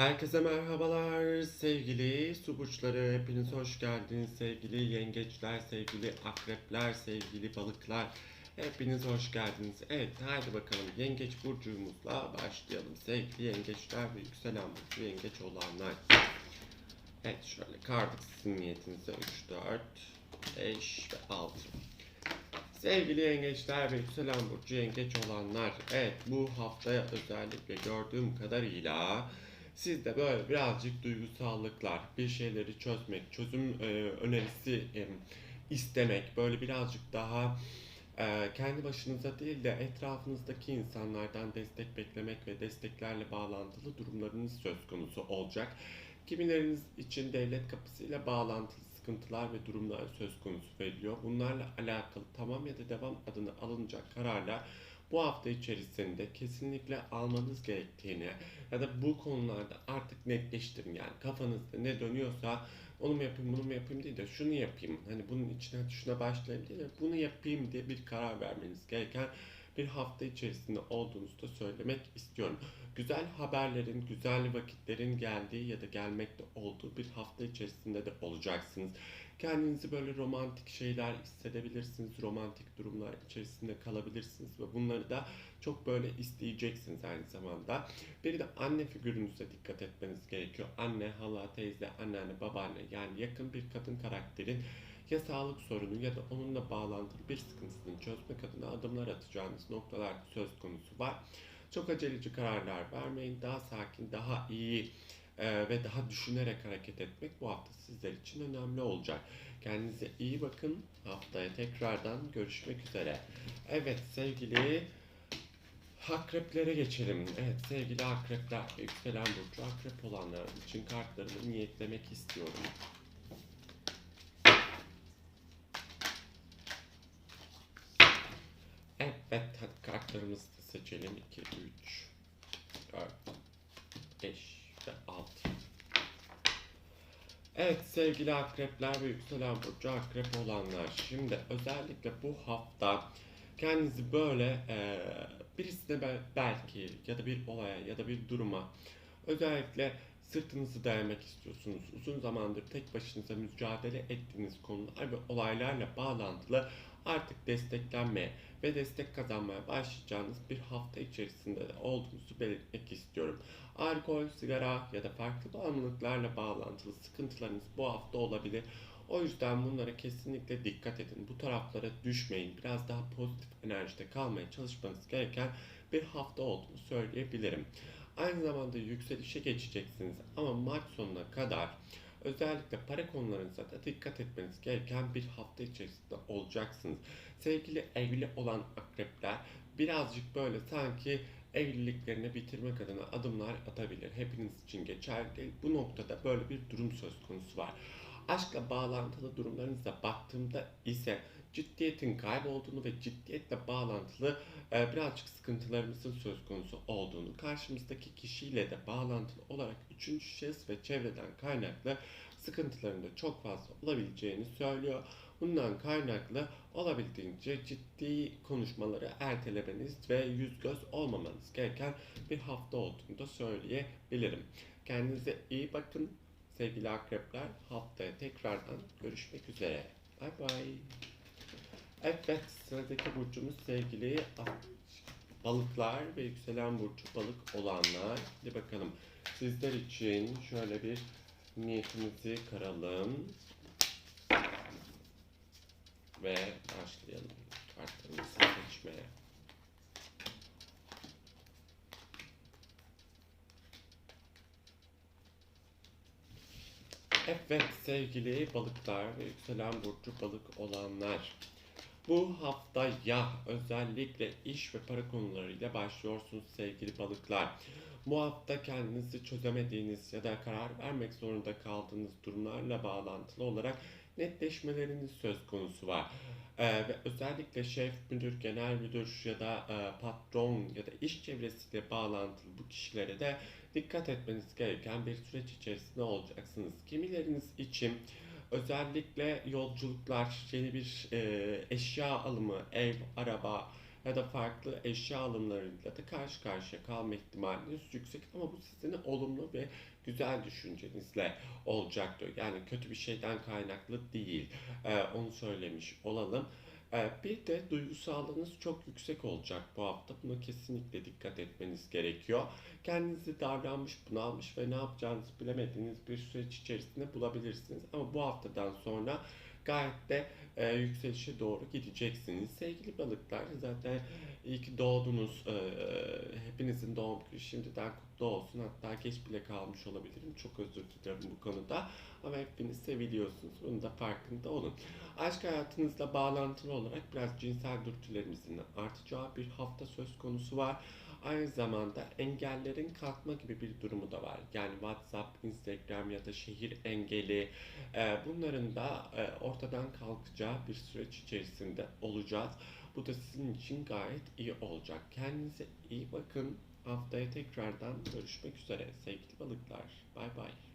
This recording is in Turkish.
Herkese merhabalar sevgili su burçları. Hepiniz hoş geldiniz sevgili yengeçler, sevgili akrepler, sevgili balıklar. Hepiniz hoş geldiniz. Evet haydi bakalım yengeç burcumuzla başlayalım. Sevgili yengeçler ve yükselen burcu yengeç olanlar. Evet şöyle kardık sizin niyetinize 3, 4, 5 ve 6. Sevgili yengeçler ve yükselen burcu yengeç olanlar. Evet bu haftaya özellikle gördüğüm kadarıyla sizde böyle birazcık duygusallıklar, bir şeyleri çözmek, çözüm e, önerisi e, istemek, böyle birazcık daha e, kendi başınıza değil de etrafınızdaki insanlardan destek beklemek ve desteklerle bağlantılı durumlarınız söz konusu olacak. Kimileriniz için devlet kapısıyla bağlantılı sıkıntılar ve durumlar söz konusu veriliyor. Bunlarla alakalı tamam ya da devam adına alınacak kararlar bu hafta içerisinde kesinlikle almanız gerektiğini ya da bu konularda artık netleştirin yani kafanızda ne dönüyorsa onu mu yapayım bunu mu yapayım değil de şunu yapayım hani bunun içine şuna başlayayım değil de bunu yapayım diye bir karar vermeniz gereken bir hafta içerisinde olduğunuzu da söylemek istiyorum. Güzel haberlerin, güzel vakitlerin geldiği ya da gelmekte olduğu bir hafta içerisinde de olacaksınız. Kendinizi böyle romantik şeyler hissedebilirsiniz, romantik durumlar içerisinde kalabilirsiniz ve bunları da çok böyle isteyeceksiniz aynı zamanda. Bir de anne figürünüze dikkat etmeniz gerekiyor. Anne, hala, teyze, anneanne, babaanne yani yakın bir kadın karakterin ya sağlık sorunu ya da onunla bağlantılı bir sıkıntısını çözmek adına adımlar atacağınız noktalar söz konusu var. Çok aceleci kararlar vermeyin. Daha sakin, daha iyi e, ve daha düşünerek hareket etmek bu hafta sizler için önemli olacak. Kendinize iyi bakın. Haftaya tekrardan görüşmek üzere. Evet sevgili akreplere geçelim. Evet sevgili akrepler, yükselen burcu akrep olanlar için kartlarımı niyetlemek istiyorum. Evet hadi kartlarımızı da seçelim. 2, 3, 4, 5 ve 6. Evet sevgili akrepler ve yükselen burcu akrep olanlar. Şimdi özellikle bu hafta kendinizi böyle e, birisine bel- belki ya da bir olaya ya da bir duruma özellikle sırtınızı dayamak istiyorsunuz. Uzun zamandır tek başınıza mücadele ettiğiniz konular ve olaylarla bağlantılı artık desteklenmeye ve destek kazanmaya başlayacağınız bir hafta içerisinde de olduğunuzu belirtmek istiyorum. Alkol, sigara ya da farklı bağımlılıklarla bağlantılı sıkıntılarınız bu hafta olabilir. O yüzden bunlara kesinlikle dikkat edin. Bu taraflara düşmeyin. Biraz daha pozitif enerjide kalmaya çalışmanız gereken bir hafta olduğunu söyleyebilirim. Aynı zamanda yükselişe geçeceksiniz ama Mart sonuna kadar özellikle para konularınıza da dikkat etmeniz gereken bir hafta içerisinde olacaksınız. Sevgili evli olan akrepler birazcık böyle sanki evliliklerini bitirmek adına adımlar atabilir. Hepiniz için geçerli değil. Bu noktada böyle bir durum söz konusu var. Aşkla bağlantılı durumlarınıza baktığımda ise ciddiyetin kaybolduğunu ve ciddiyetle bağlantılı e, birazcık sıkıntılarımızın söz konusu olduğunu, karşımızdaki kişiyle de bağlantılı olarak üçüncü şahıs ve çevreden kaynaklı sıkıntıların da çok fazla olabileceğini söylüyor. Bundan kaynaklı olabildiğince ciddi konuşmaları ertelemeniz ve yüz göz olmamanız gereken bir hafta olduğunu da söyleyebilirim. Kendinize iyi bakın sevgili akrepler. Haftaya tekrardan görüşmek üzere. Bay bay. Evet sıradaki burcumuz sevgili balıklar ve yükselen burcu balık olanlar. Hadi bakalım sizler için şöyle bir niyetimizi karalım. Ve başlayalım kartlarımızı seçmeye. Evet sevgili balıklar ve yükselen burcu balık olanlar. Bu hafta ya özellikle iş ve para konularıyla başlıyorsunuz sevgili balıklar. Bu hafta kendinizi çözemediğiniz ya da karar vermek zorunda kaldığınız durumlarla bağlantılı olarak netleşmeleriniz söz konusu var. Ee, ve özellikle şef, müdür, genel müdür ya da e, patron ya da iş çevresiyle bağlantılı bu kişilere de dikkat etmeniz gereken bir süreç içerisinde olacaksınız. Kimileriniz için özellikle yolculuklar, yeni bir e, eşya alımı, ev, araba ya da farklı eşya alımlarıyla da karşı karşıya kalma ihtimaliniz yüksek ama bu sizin olumlu ve güzel düşüncenizle olacaktır. Yani kötü bir şeyden kaynaklı değil. Ee, onu söylemiş olalım. Ee, bir de duygusalınız çok yüksek olacak bu hafta. Buna kesinlikle dikkat etmeniz gerekiyor. Kendinizi davranmış, bunalmış ve ne yapacağınızı bilemediğiniz bir süreç içerisinde bulabilirsiniz. Ama bu haftadan sonra gayet de e, yükselişe doğru gideceksiniz. Sevgili balıklar zaten iyi ki doğdunuz. E, hepinizin doğum günü şimdiden kutlu olsun. Hatta geç bile kalmış olabilirim. Çok özür dilerim bu konuda. Ama hepiniz seviliyorsunuz. Bunun da farkında olun. Aşk hayatınızla bağlantılı olarak biraz cinsel dürtülerinizin artacağı bir hafta söz konusu var. Aynı zamanda engellerin kalkma gibi bir durumu da var. Yani WhatsApp, Instagram ya da şehir engeli e, bunların da e, ortadan kalkacağı bir süreç içerisinde olacağız. Bu da sizin için gayet iyi olacak. Kendinize iyi bakın. Haftaya tekrardan görüşmek üzere sevgili balıklar. Bay bay.